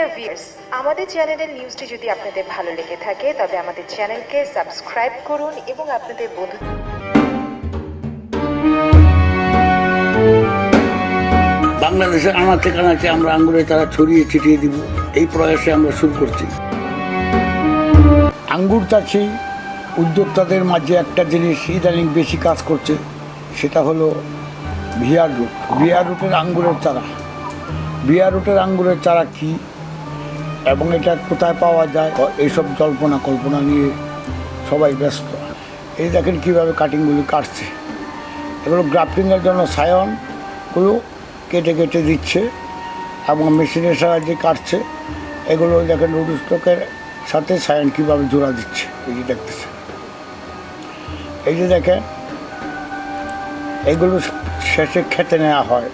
Dear viewers আমাদের চ্যানেলের নিউজটি যদি আপনাদের ভালো লেগে থাকে, তবে আমাদের চ্যানেলকে সাবস্ক্রাইব করুন এবং আপনাদের বন্ধু বাংলাদেশের আনাচে কানাচে আমরা আঙ্গুরে তারা ছড়িয়ে ছিটিয়ে দিব। এই প্রয়াসে আমরা শুরু করছি। আঙ্গুর চাষি উদ্যোক্তাদের মাঝে একটা জিনিস ইদানিং বেশি কাজ করছে, সেটা হলো ভিয়ার রুট। ভিয়ার রুটের আঙ্গুরের চারা। ভিয়ার রুটের আঙ্গুরের চারা কি? এবং এটা কোথায় পাওয়া যায় এইসব জল্পনা কল্পনা নিয়ে সবাই ব্যস্ত। এই দেখেন কীভাবে কাটিংগুলি কাটছে। এগুলো গ্রাফটিংয়ের জন্য সায়নগুলো কেটে কেটে দিচ্ছে এবং মেশিনের সাহায্যে কাটছে। এগুলো দেখেন রুড সাথে সায়ন কীভাবে জোড়া দিচ্ছে, এই যে দেখতেছে এই যে দেখেন, এগুলো শেষে খেতে নেওয়া হয়।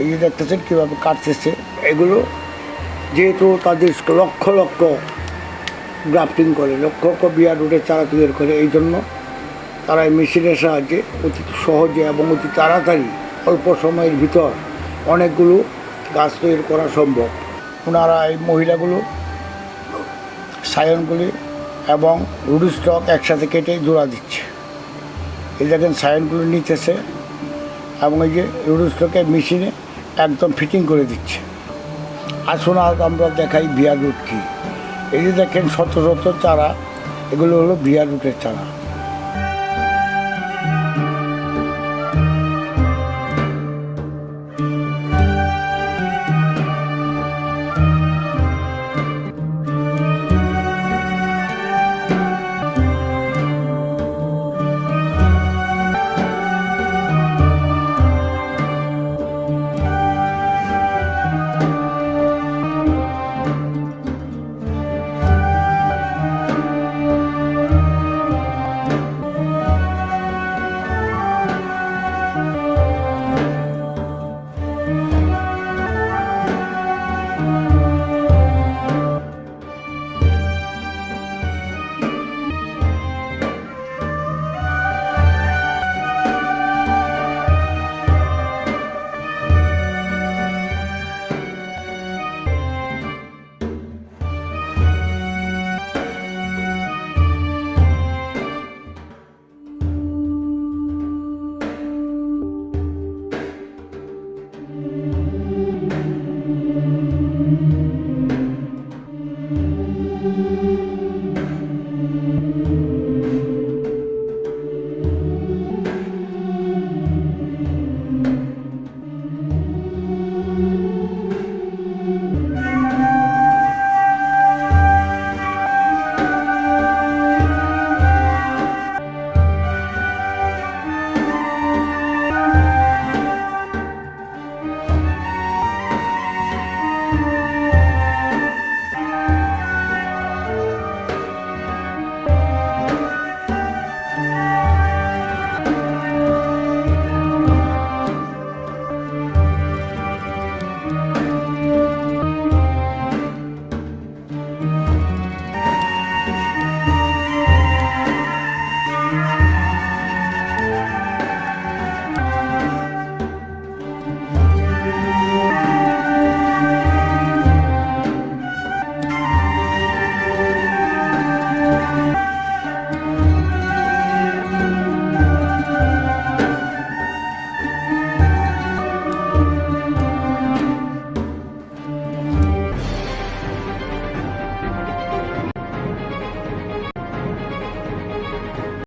এই যে দেখতেছেন কীভাবে কাটতেছে। এগুলো যেহেতু তাদের লক্ষ লক্ষ গ্রাফটিং করে, লক্ষ লক্ষ বিয়ার রুটের চারা তৈরি করে, এই জন্য তারা এই মেশিনের সাহায্যে অতি সহজে এবং অতি তাড়াতাড়ি অল্প সময়ের ভিতর অনেকগুলো গাছ তৈরি করা সম্ভব। ওনারা এই মহিলাগুলো সায়নগুলি এবং রুডি স্টক একসাথে কেটে জোড়া দিচ্ছে। এই দেখেন সায়নগুলো নিতেছে এবং এই যে রুডি স্টকে মেশিনে একদম ফিটিং করে দিচ্ছে। আসুন, আজ আমরা দেখাই বিয়ার রুট কী এই যে দেখেন শত শত চারা, এগুলো হলো বিয়ার রুটের চারা।